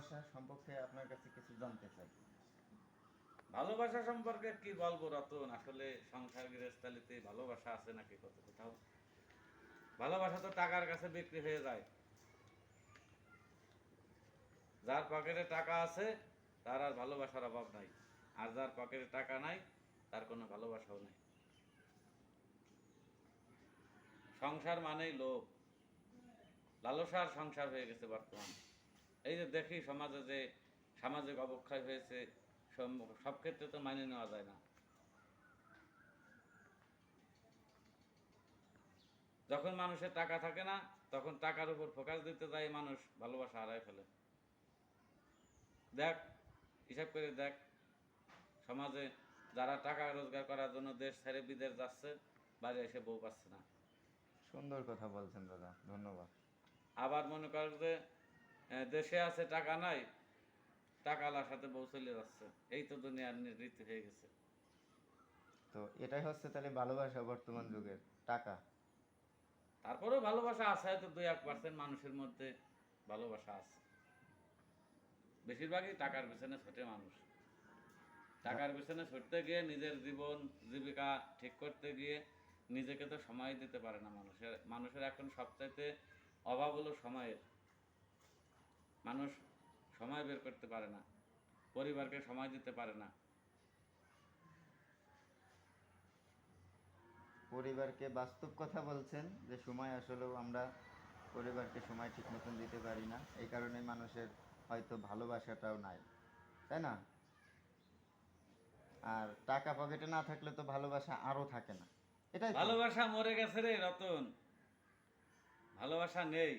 ভালোবাসা সম্পর্কে আপনার কাছে কিছু জানতে চাই। ভালোবাসা সম্পর্কে কি বলব রতন? আসলে সংসার গৃহস্থালিতে ভালোবাসা আছে নাকি কত কোথাও? ভালোবাসা তো টাকার কাছে বিক্রি হয়ে যায়। যার পকেটে টাকা আছে, তার আর ভালোবাসার অভাব নাই। আর যার পকেটে টাকা নাই, তার কোনো ভালোবাসাও নাই। সংসার মানেই লোভ। লালসার সংসার হয়ে গেছে বর্তমান। এই যে দেখি সমাজে যে সামাজিক অবক্ষয় হয়েছে সব- ক্ষেত্রে তো মানিয়ে নেওয়া যায় না। যখন মানুষের টাকা থাকে না তখন টাকার উপর ফোকাস দিতে যায় মানুষ ভালোবাসা হারায় ফেলে। দেখ হিসাব করে দেখ সমাজে যারা টাকা রোজগার করার জন্য দেশ ছেড়ে বিদেশ যাচ্ছে বাড়ি এসে বউ পাচ্ছে না। সুন্দর কথা বলছেন দাদা ধন্যবাদ। আবার মনে কর যে দেশে আছে টাকা নাই। টাকালার সাথে বউ চলে যাচ্ছে। এই তো দুনিয়ার রীতি হয়ে গেছে। তো এটাই হচ্ছে তাহলে ভালোবাসা বর্তমান যুগের টাকা। তারপরেও ভালোবাসা আছে হয়তো দুই এক পার্সেন্ট মানুষের মধ্যে ভালোবাসা আছে। বেশিরভাগই টাকার পেছনে ছোটে মানুষ। টাকার পেছনে ছুটতে গিয়ে নিজের জীবন জীবিকা ঠিক করতে গিয়ে নিজেকে তো সময় দিতে পারে না মানুষের। মানুষের এখন সবচাইতে অভাব হলো সময়ের। মানুষ সময় বের করতে পারে না পরিবারকে সময় দিতে পারে না। পরিবারকে বাস্তব কথা বলছেন যে সময় আসলেও আমরা পরিবারকে সময় ঠিক মতন দিতে পারি না। এই কারণে মানুষের হয়তো ভালোবাসাটাও নাই তাই না? আর টাকা পকেটে না থাকলে তো ভালোবাসা আরও থাকে না। এটাই ভালোবাসা মরে গেছে রে রতন। ভালোবাসা নেই।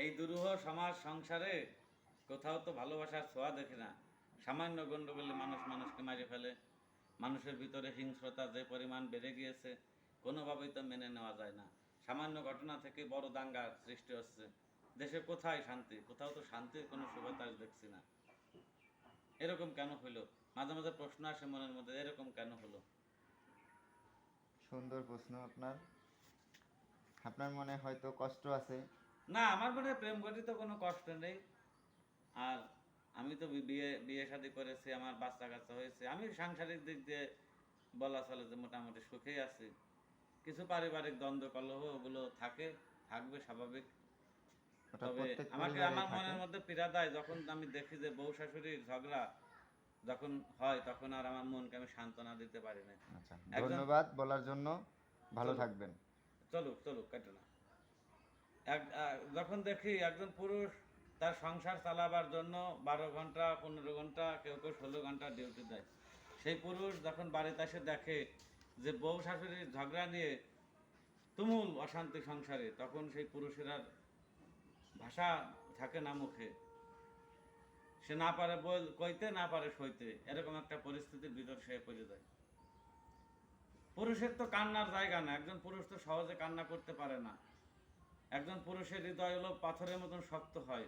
এই দুরূহ সমাজ সংসারে কোথাও তো ভালোবাসার ছোঁয়া দেখি না। সামান্য গণ্ডগোলে মানুষ মানুষকে মারি ফেলে। মানুষের ভিতরে হিংস্রতা যে পরিমাণ বেড়ে গিয়েছে, কোনোভাবেই তো মেনে নেওয়া যায় না। সামান্য ঘটনা থেকে বড় দাঙ্গার সৃষ্টি হচ্ছে। দেশে কোথায় শান্তি? কোথাও তো শান্তির কোনো সুবাতাস দেখছি না। এরকম কেন হইল? মাঝে মাঝে প্রশ্ন আসে মনের মধ্যে, এরকম কেন হলো? সুন্দর প্রশ্ন আপনার। আপনার মনে হয়তো কষ্ট আছে। না আমার মনে হয় প্রেম গঠিত কোনো কষ্ট নেই। আর আমি তো বিয়ে বিয়ে শাদি করেছি আমার বাচ্চা কাচ্চা হয়েছে। আমি সাংসারিক দিক দিয়ে বলা চলে যে মোটামুটি সুখেই আছি। কিছু পারিবারিক দ্বন্দ্ব কলহ ওগুলো থাকে থাকবে স্বাভাবিক। তবে আমাকে আমার মনের মধ্যে পীড়া দেয় যখন আমি দেখি যে বউ শাশুড়ির ঝগড়া যখন হয় তখন আর আমার মনকে আমি সান্ত্বনা দিতে পারি না। আচ্ছা ধন্যবাদ বলার জন্য। ভালো থাকবেন। চলুক চলুক কেটে না। এক যখন দেখি একজন পুরুষ তার সংসার চালাবার জন্য বারো ঘণ্টা, পনেরো ঘণ্টা, কেউ কেউ ষোলো ঘণ্টা ডিউটি দেয়। সেই পুরুষ যখন বাড়িতে এসে দেখে যে বউ শাশুড়ির ঝগড়া নিয়ে তুমুল অশান্তি সংসারে, তখন সেই পুরুষের আর ভাষা থাকে না মুখে। সে না পারে বল, কইতে না পারে সইতে, এরকম একটা পরিস্থিতির ভিতর সে পড়ে যায়। পুরুষের তো কান্নার জায়গা না, একজন পুরুষ তো সহজে কান্না করতে পারে না। একজন পুরুষের হৃদয় হলো পাথরের মতন শক্ত হয়।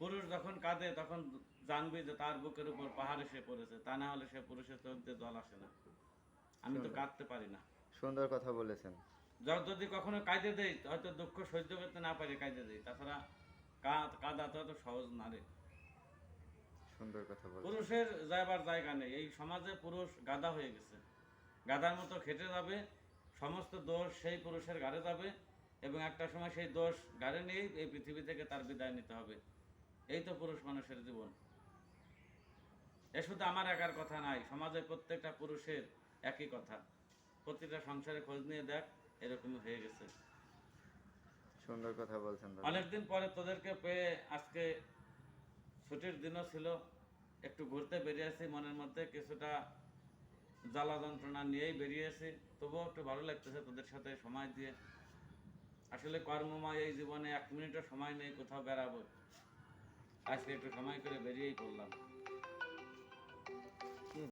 পুরুষ যখন কাঁদে তখন জানবে যে তার বুকের উপর পাহাড় এসে পড়েছে। তা না হলে সে পুরুষের চোখ দিয়ে জল আসে না। আমি তো কাঁদতে পারি না। সুন্দর কথা বলেছেন। যদি কখনো কাঁদে দেই হয়তো দুঃখ সহ্য করতে না পারি কাঁদে দেই। তাছাড়া কাঁদ কাঁদা তো অত সহজ না রে। সুন্দর কথা বলেছেন। পুরুষের যাবার জায়গা নেই। এই সমাজে পুরুষ গাদা হয়ে গেছে। গাদার মতো খেটে যাবে সমস্ত দোষ সেই পুরুষের ঘাড়ে যাবে। এবং একটা সময় সেই দোষ ঘাড়ে নিয়েই এই পৃথিবী থেকে তার বিদায় নিতে হবে। এই তো পুরুষ মানুষের জীবন। এ শুধু আমার একার কথা নাই সমাজের প্রত্যেকটা পুরুষের একই কথা। প্রতিটা সংসারে খোঁজ নিয়ে দেখ এরকমই হয়ে গেছে। সুন্দর কথা বলছেন অনেকদিন পরে তোদেরকে পেয়ে আজকে ছুটির দিনও ছিল। একটু ঘুরতে বেরিয়েছি মনের মধ্যে কিছুটা জ্বালা যন্ত্রণা নিয়েই বেরিয়েছি তবুও একটু ভালো লাগতেছে তোদের সাথে সময় দিয়ে। আসলে কর্মময় এই জীবনে এক মিনিটও সময় নেই কোথাও বেড়াবো। আজকে একটু সময় করে বেরিয়েই পড়লাম।